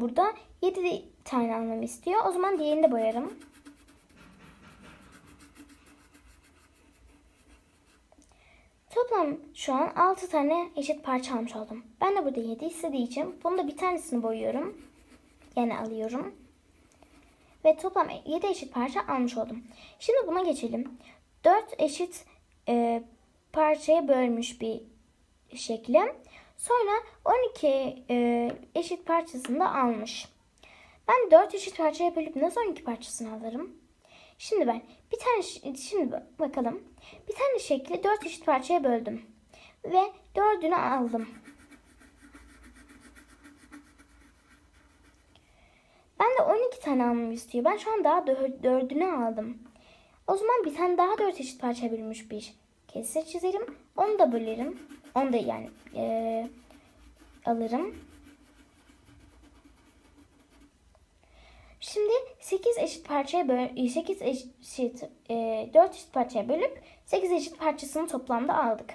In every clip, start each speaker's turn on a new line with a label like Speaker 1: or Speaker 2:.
Speaker 1: Burada 7 tane almamı istiyor. O zaman diğerini de boyarım. Toplam şu an 6 tane eşit parça almış oldum. Ben de burada 7 istediği için bunu da bir tanesini boyuyorum. Yani alıyorum. Ve toplam 7 eşit parça almış oldum. Şimdi buna geçelim. 4 eşit e, parçaya bölmüş bir şekli. Sonra 12 e, eşit parçasını da almış. Ben 4 eşit parçaya bölüp nasıl 12 parçasını alırım? Şimdi ben bir tane şimdi bak- bakalım. Bir tane şekli 4 eşit parçaya böldüm. Ve dördünü aldım. Ben de 12 tane almamı istiyor. Ben şu an daha dö- dördünü aldım. O zaman bir tane daha 4 eşit parçaya bölünmüş bir kesir çizerim. Onu da bölerim. Onu da yani eee, alırım. Şimdi 8 eşit parçaya böl 8 eşit e, 4 eşit parçaya bölüp 8 eşit parçasını toplamda aldık.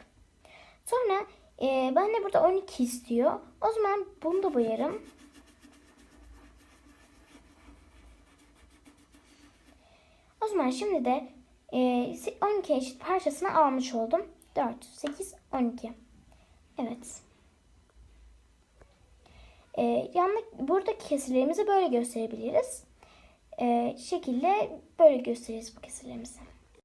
Speaker 1: Sonra e, ben de burada 12 istiyor. O zaman bunu da boyarım. O zaman şimdi de e, 12 eşit parçasını almış oldum. 4, 8, 12. Evet. E, yanlık buradaki kesirlerimizi böyle gösterebiliriz. E, şekilde böyle gösteririz bu kesirlerimizi.